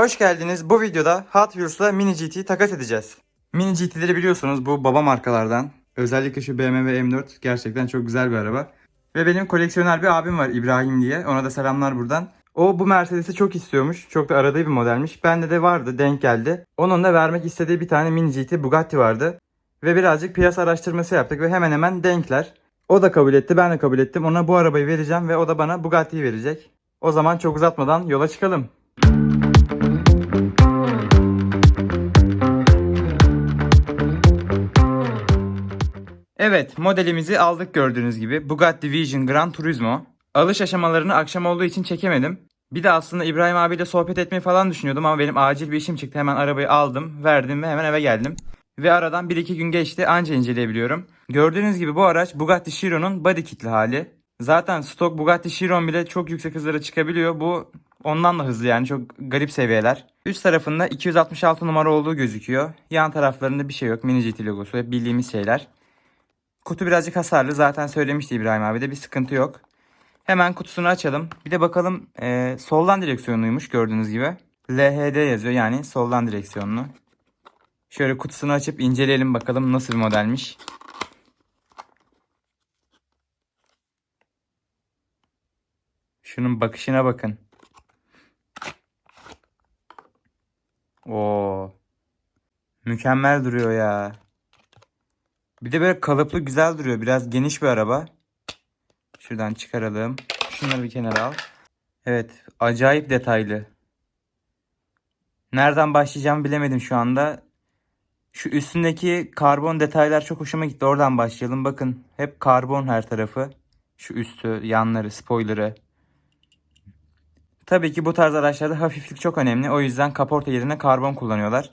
Hoş geldiniz. Bu videoda Hot Wheels'la Mini GT'yi takas edeceğiz. Mini GT'leri biliyorsunuz bu baba markalardan. Özellikle şu BMW M4 gerçekten çok güzel bir araba. Ve benim koleksiyoner bir abim var İbrahim diye. Ona da selamlar buradan. O bu Mercedes'i çok istiyormuş. Çok da aradığı bir modelmiş. Bende de vardı denk geldi. Onun da vermek istediği bir tane Mini GT Bugatti vardı. Ve birazcık piyasa araştırması yaptık ve hemen hemen denkler. O da kabul etti ben de kabul ettim. Ona bu arabayı vereceğim ve o da bana Bugatti'yi verecek. O zaman çok uzatmadan yola çıkalım. Evet modelimizi aldık gördüğünüz gibi. Bugatti Vision Gran Turismo. Alış aşamalarını akşam olduğu için çekemedim. Bir de aslında İbrahim abiyle sohbet etmeyi falan düşünüyordum ama benim acil bir işim çıktı. Hemen arabayı aldım, verdim ve hemen eve geldim. Ve aradan 1-2 gün geçti anca inceleyebiliyorum. Gördüğünüz gibi bu araç Bugatti Chiron'un body kitli hali. Zaten stok Bugatti Chiron bile çok yüksek hızlara çıkabiliyor. Bu ondan da hızlı yani çok garip seviyeler. Üst tarafında 266 numara olduğu gözüküyor. Yan taraflarında bir şey yok. Mini GT logosu hep bildiğimiz şeyler. Kutu birazcık hasarlı. Zaten söylemişti İbrahim abi de bir sıkıntı yok. Hemen kutusunu açalım. Bir de bakalım eee, soldan direksiyonluymuş gördüğünüz gibi. LHD yazıyor yani soldan direksiyonlu. Şöyle kutusunu açıp inceleyelim bakalım nasıl bir modelmiş. Şunun bakışına bakın. Oo. Mükemmel duruyor ya. Bir de böyle kalıplı güzel duruyor. Biraz geniş bir araba. Şuradan çıkaralım. Şunları bir kenara al. Evet. Acayip detaylı. Nereden başlayacağımı bilemedim şu anda. Şu üstündeki karbon detaylar çok hoşuma gitti. Oradan başlayalım. Bakın hep karbon her tarafı. Şu üstü, yanları, spoiler'ı. Tabii ki bu tarz araçlarda hafiflik çok önemli. O yüzden kaporta yerine karbon kullanıyorlar.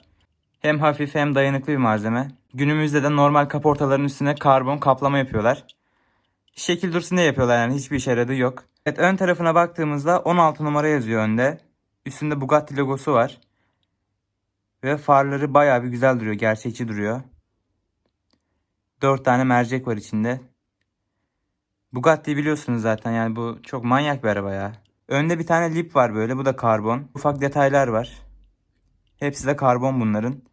Hem hafif hem dayanıklı bir malzeme. Günümüzde de normal kaportaların üstüne karbon kaplama yapıyorlar. Şekil dursun diye yapıyorlar yani hiçbir işe yaradığı yok. Evet ön tarafına baktığımızda 16 numara yazıyor önde. Üstünde Bugatti logosu var. Ve farları bayağı bir güzel duruyor. Gerçekçi duruyor. 4 tane mercek var içinde. Bugatti biliyorsunuz zaten yani bu çok manyak bir araba ya. Önde bir tane lip var böyle bu da karbon. Ufak detaylar var. Hepsi de karbon bunların.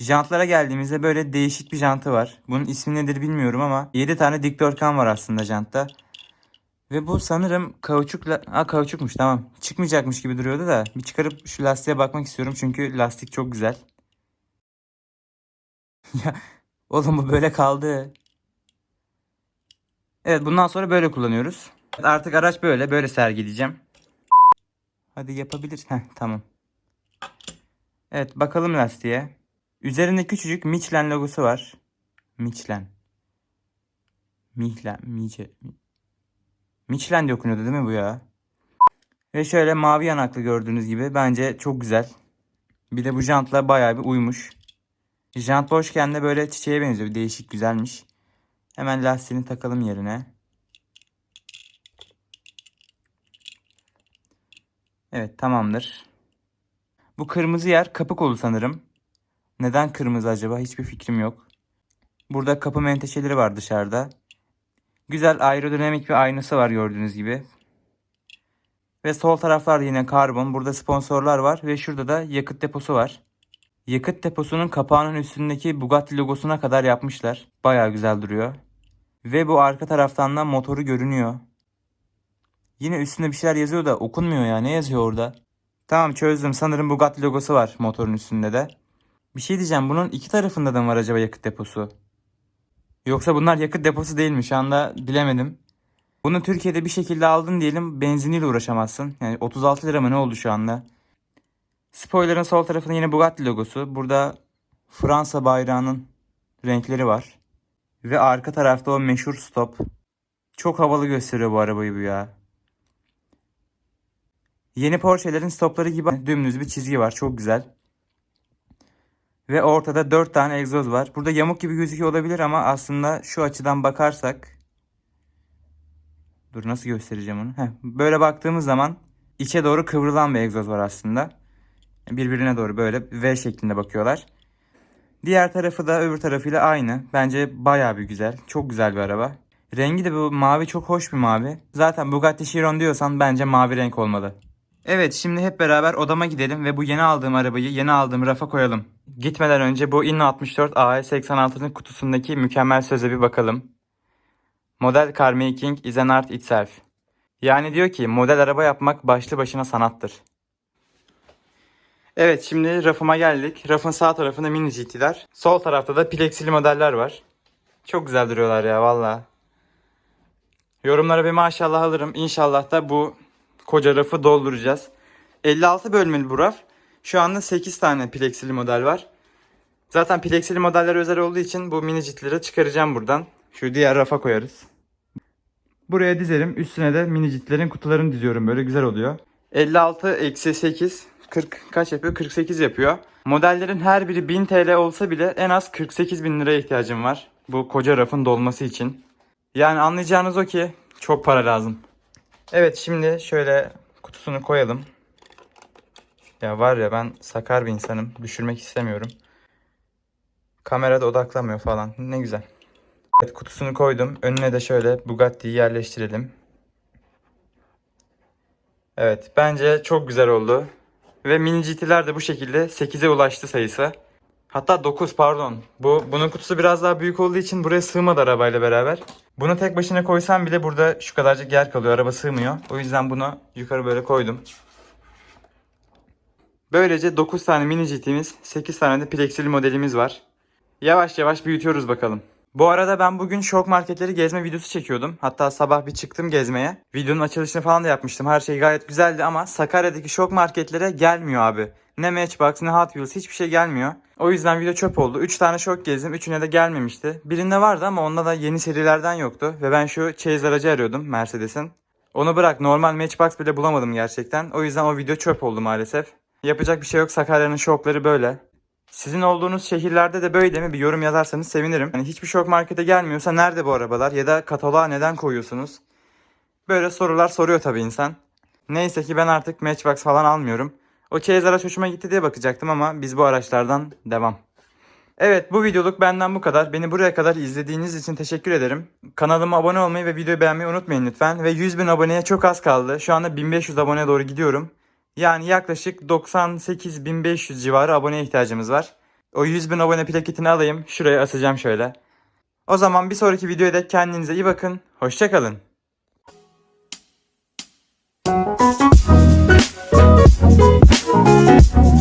Jantlara geldiğimizde böyle değişik bir jantı var. Bunun ismi nedir bilmiyorum ama 7 tane dikdörtgen var aslında jantta. Ve bu sanırım kauçukla... Ha kauçukmuş tamam. Çıkmayacakmış gibi duruyordu da. Bir çıkarıp şu lastiğe bakmak istiyorum çünkü lastik çok güzel. ya oğlum bu böyle kaldı. Evet bundan sonra böyle kullanıyoruz. Artık araç böyle. Böyle sergileyeceğim. Hadi yapabilir. Heh tamam. Evet bakalım lastiğe. Üzerinde küçücük Michelin logosu var. Michelin. Michelin. Mice. Michelin diye okunuyordu değil mi bu ya? Ve şöyle mavi yanaklı gördüğünüz gibi. Bence çok güzel. Bir de bu jantla bayağı bir uymuş. Jant boşken de böyle çiçeğe benziyor. Değişik güzelmiş. Hemen lastiğini takalım yerine. Evet tamamdır. Bu kırmızı yer kapı kolu sanırım. Neden kırmızı acaba hiçbir fikrim yok. Burada kapı menteşeleri var dışarıda. Güzel aerodinamik bir aynası var gördüğünüz gibi. Ve sol taraflarda yine karbon. Burada sponsorlar var ve şurada da yakıt deposu var. Yakıt deposunun kapağının üstündeki Bugatti logosuna kadar yapmışlar. Baya güzel duruyor. Ve bu arka taraftan da motoru görünüyor. Yine üstünde bir şeyler yazıyor da okunmuyor ya. Ne yazıyor orada? Tamam çözdüm. Sanırım Bugatti logosu var motorun üstünde de. Bir şey diyeceğim. Bunun iki tarafında da mı var acaba yakıt deposu? Yoksa bunlar yakıt deposu değil mi? Şu anda bilemedim. Bunu Türkiye'de bir şekilde aldın diyelim. Benziniyle uğraşamazsın. Yani 36 lira mı ne oldu şu anda? Spoiler'ın sol tarafında yine Bugatti logosu. Burada Fransa bayrağının renkleri var. Ve arka tarafta o meşhur stop. Çok havalı gösteriyor bu arabayı bu ya. Yeni Porsche'lerin stopları gibi dümdüz bir çizgi var. Çok güzel. Ve ortada 4 tane egzoz var. Burada yamuk gibi gözüküyor olabilir ama aslında şu açıdan bakarsak Dur nasıl göstereceğim onu? Heh, böyle baktığımız zaman içe doğru kıvrılan bir egzoz var aslında. Birbirine doğru böyle V şeklinde bakıyorlar. Diğer tarafı da öbür tarafıyla aynı. Bence bayağı bir güzel. Çok güzel bir araba. Rengi de bu mavi çok hoş bir mavi. Zaten Bugatti Chiron diyorsan bence mavi renk olmalı. Evet şimdi hep beraber odama gidelim ve bu yeni aldığım arabayı yeni aldığım rafa koyalım. Gitmeden önce bu Inno 64 AE86'nın kutusundaki mükemmel söze bir bakalım. Model car making is an art itself. Yani diyor ki model araba yapmak başlı başına sanattır. Evet şimdi rafıma geldik. Rafın sağ tarafında mini GT'ler. Sol tarafta da plexili modeller var. Çok güzel duruyorlar ya valla. Yorumlara bir maşallah alırım. İnşallah da bu koca rafı dolduracağız. 56 bölmeli bu raf. Şu anda 8 tane plexili model var. Zaten plexili modeller özel olduğu için bu mini jitleri çıkaracağım buradan. Şu diğer rafa koyarız. Buraya dizerim. Üstüne de mini jitlerin kutularını diziyorum. Böyle güzel oluyor. 56 eksi 8 40 kaç yapıyor? 48 yapıyor. Modellerin her biri 1000 TL olsa bile en az 48 bin liraya ihtiyacım var. Bu koca rafın dolması için. Yani anlayacağınız o ki çok para lazım. Evet şimdi şöyle kutusunu koyalım. Ya var ya ben sakar bir insanım. Düşürmek istemiyorum. Kamerada odaklamıyor falan. Ne güzel. Evet kutusunu koydum. Önüne de şöyle Bugatti'yi yerleştirelim. Evet bence çok güzel oldu. Ve mini GT'ler de bu şekilde 8'e ulaştı sayısı. Hatta 9 pardon. Bu bunun kutusu biraz daha büyük olduğu için buraya sığmadı arabayla beraber. Bunu tek başına koysam bile burada şu kadarcık yer kalıyor. Araba sığmıyor. O yüzden bunu yukarı böyle koydum. Böylece 9 tane mini GT'miz, 8 tane de plexili modelimiz var. Yavaş yavaş büyütüyoruz bakalım. Bu arada ben bugün şok marketleri gezme videosu çekiyordum. Hatta sabah bir çıktım gezmeye. Videonun açılışını falan da yapmıştım. Her şey gayet güzeldi ama Sakarya'daki şok marketlere gelmiyor abi. Ne Matchbox ne Hot Wheels hiçbir şey gelmiyor. O yüzden video çöp oldu. 3 tane şok gezdim. Üçüne de gelmemişti. Birinde vardı ama onda da yeni serilerden yoktu. Ve ben şu Chase aracı arıyordum Mercedes'in. Onu bırak normal Matchbox bile bulamadım gerçekten. O yüzden o video çöp oldu maalesef. Yapacak bir şey yok. Sakarya'nın şokları böyle. Sizin olduğunuz şehirlerde de böyle mi? Bir yorum yazarsanız sevinirim. Yani hiçbir şok markete gelmiyorsa nerede bu arabalar? Ya da kataloğa neden koyuyorsunuz? Böyle sorular soruyor tabii insan. Neyse ki ben artık Matchbox falan almıyorum. O Chase araç hoşuma gitti diye bakacaktım ama biz bu araçlardan devam. Evet bu videoluk benden bu kadar. Beni buraya kadar izlediğiniz için teşekkür ederim. Kanalıma abone olmayı ve videoyu beğenmeyi unutmayın lütfen. Ve 100 bin aboneye çok az kaldı. Şu anda 1500 aboneye doğru gidiyorum. Yani yaklaşık 98.500 civarı aboneye ihtiyacımız var. O 100.000 abone plaketini alayım. Şuraya asacağım şöyle. O zaman bir sonraki videoya dek kendinize iyi bakın. Hoşçakalın. Thank